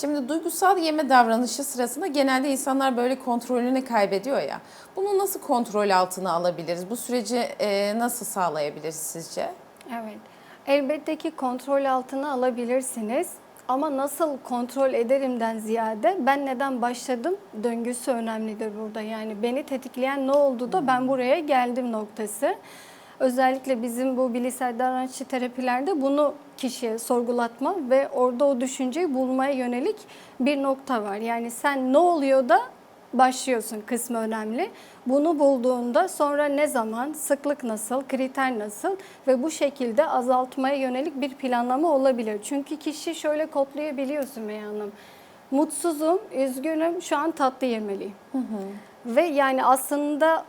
Şimdi duygusal yeme davranışı sırasında genelde insanlar böyle kontrolünü kaybediyor ya. Bunu nasıl kontrol altına alabiliriz? Bu süreci e, nasıl sağlayabiliriz sizce? Evet. Elbette ki kontrol altına alabilirsiniz. Ama nasıl kontrol ederimden ziyade ben neden başladım döngüsü önemlidir burada. Yani beni tetikleyen ne oldu da ben buraya geldim noktası. Özellikle bizim bu bilişsel davranışçı terapilerde bunu kişiye sorgulatma ve orada o düşünceyi bulmaya yönelik bir nokta var. Yani sen ne oluyor da başlıyorsun kısmı önemli. Bunu bulduğunda sonra ne zaman, sıklık nasıl, kriter nasıl ve bu şekilde azaltmaya yönelik bir planlama olabilir. Çünkü kişi şöyle kodlayabiliyorsun Meya Hanım. Mutsuzum, üzgünüm, şu an tatlı yemeliyim. Ve yani aslında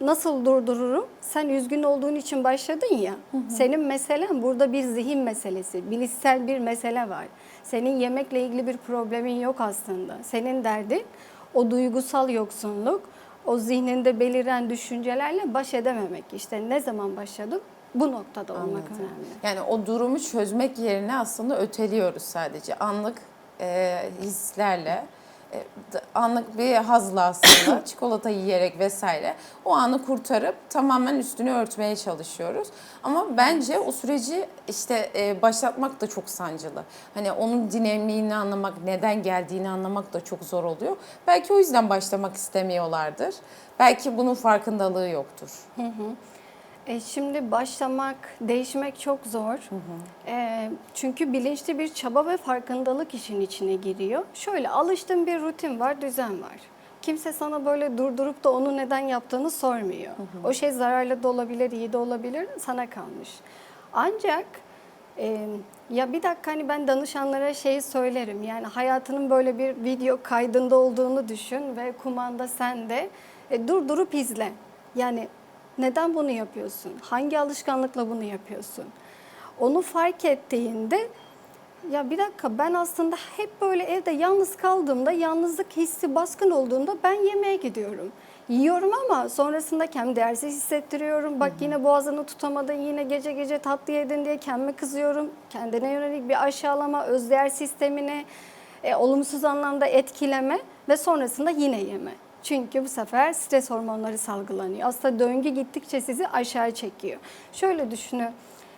nasıl durdururum? Sen üzgün olduğun için başladın ya. Senin meselen burada bir zihin meselesi, bilişsel bir mesele var. Senin yemekle ilgili bir problemin yok aslında. Senin derdin o duygusal yoksunluk, o zihninde beliren düşüncelerle baş edememek. İşte ne zaman başladım? Bu noktada olmak Anladım. önemli. Yani o durumu çözmek yerine aslında öteliyoruz sadece. Anlık e, hislerle, d- anlık bir hazla aslında çikolata yiyerek vesaire o anı kurtarıp tamamen üstünü örtmeye çalışıyoruz. Ama bence o süreci işte e, başlatmak da çok sancılı. Hani onun dinamiğini anlamak, neden geldiğini anlamak da çok zor oluyor. Belki o yüzden başlamak istemiyorlardır. Belki bunun farkındalığı yoktur. E, şimdi başlamak, değişmek çok zor. E, çünkü bilinçli bir çaba ve farkındalık işin içine giriyor. Şöyle alıştığın bir rutin var, düzen var. Kimse sana böyle durdurup da onu neden yaptığını sormuyor. O şey zararlı da olabilir, iyi de olabilir, sana kalmış. Ancak e, ya bir dakika hani ben danışanlara şeyi söylerim. Yani hayatının böyle bir video kaydında olduğunu düşün ve kumanda sende. E, durdurup izle. Yani neden bunu yapıyorsun? Hangi alışkanlıkla bunu yapıyorsun? Onu fark ettiğinde ya bir dakika ben aslında hep böyle evde yalnız kaldığımda yalnızlık hissi baskın olduğunda ben yemeğe gidiyorum. Yiyorum ama sonrasında kendimi değersiz hissettiriyorum. Bak yine boğazını tutamadın, yine gece gece tatlı yedin diye kendime kızıyorum. Kendine yönelik bir aşağılama, özdeğer sistemine e, olumsuz anlamda etkileme ve sonrasında yine yeme. Çünkü bu sefer stres hormonları salgılanıyor. Aslında döngü gittikçe sizi aşağı çekiyor. Şöyle düşünün.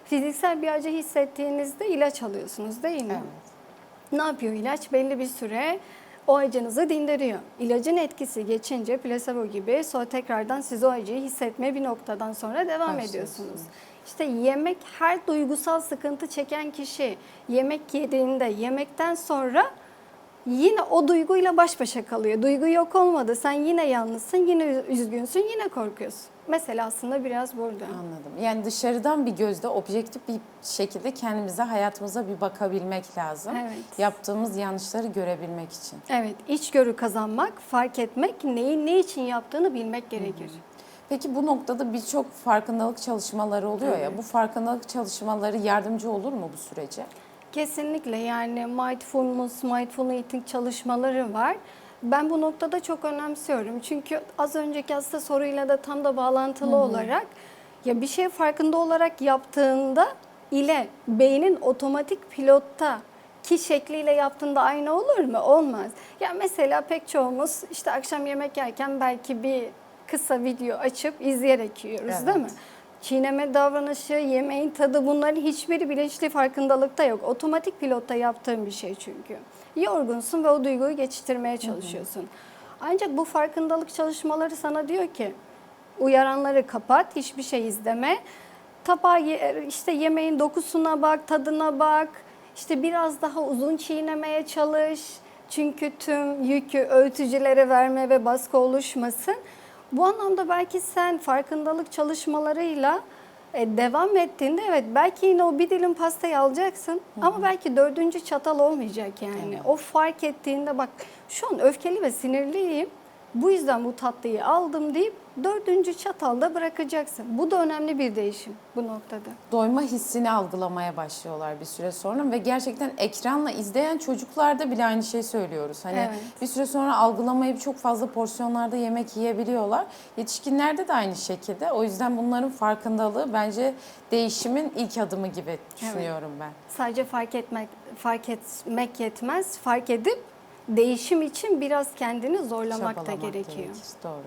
Fiziksel bir acı hissettiğinizde ilaç alıyorsunuz değil mi? Ne yapıyor ilaç? Belli bir süre o acınızı dindiriyor. İlacın etkisi geçince plasebo gibi sonra tekrardan siz o acıyı hissetmeye bir noktadan sonra devam Başlıyorsunuz. ediyorsunuz. İşte yemek her duygusal sıkıntı çeken kişi yemek yediğinde yemekten sonra yine o duyguyla baş başa kalıyor. Duygu yok olmadı. Sen yine yalnızsın, yine üzgünsün, yine korkuyorsun. Mesela aslında biraz burada. Anladım. Yani dışarıdan bir gözle objektif bir şekilde kendimize, hayatımıza bir bakabilmek lazım. Evet. Yaptığımız yanlışları görebilmek için. Evet, içgörü kazanmak, fark etmek, neyi ne için yaptığını bilmek gerekir. Peki bu noktada birçok farkındalık çalışmaları oluyor ya. Bu farkındalık çalışmaları yardımcı olur mu bu sürece? Kesinlikle yani mindfulness, mindful eating çalışmaları var. Ben bu noktada çok önemsiyorum. Çünkü az önceki aslında soruyla da tam da bağlantılı olarak ya bir şey farkında olarak yaptığında ile beynin otomatik pilotta ki şekliyle yaptığında aynı olur mu? Olmaz. Ya mesela pek çoğumuz işte akşam yemek yerken belki bir kısa video açıp izleyerek yiyoruz değil mi? Çiğneme davranışı, yemeğin tadı bunların hiçbiri bilinçli farkındalıkta yok. Otomatik pilotta yaptığın bir şey çünkü. Yorgunsun ve o duyguyu geçiştirmeye çalışıyorsun. Ancak bu farkındalık çalışmaları sana diyor ki uyaranları kapat, hiçbir şey izleme. Tabağı ye- işte yemeğin dokusuna bak, tadına bak. İşte biraz daha uzun çiğnemeye çalış. Çünkü tüm yükü öğütücülere verme ve baskı oluşmasın. Bu anlamda belki sen farkındalık çalışmalarıyla e, devam ettiğinde evet belki yine o bir dilim pastayı alacaksın. Ama belki dördüncü çatal olmayacak yani. O fark ettiğinde bak şu an öfkeli ve sinirliyim. Bu yüzden bu tatlıyı aldım deyip dördüncü çatalda bırakacaksın. Bu da önemli bir değişim bu noktada. doyma hissini algılamaya başlıyorlar bir süre sonra ve gerçekten ekranla izleyen çocuklarda bile aynı şeyi söylüyoruz. Hani Evet. bir süre sonra algılamayıp çok fazla porsiyonlarda yemek yiyebiliyorlar. Yetişkinlerde de aynı şekilde. O yüzden bunların farkındalığı bence değişimin ilk adımı gibi düşünüyorum ben. Sadece fark etmek fark etmek yetmez. Fark edip değişim için biraz kendini zorlamak da Çabalamak gerekiyor. gerekir, Doğru.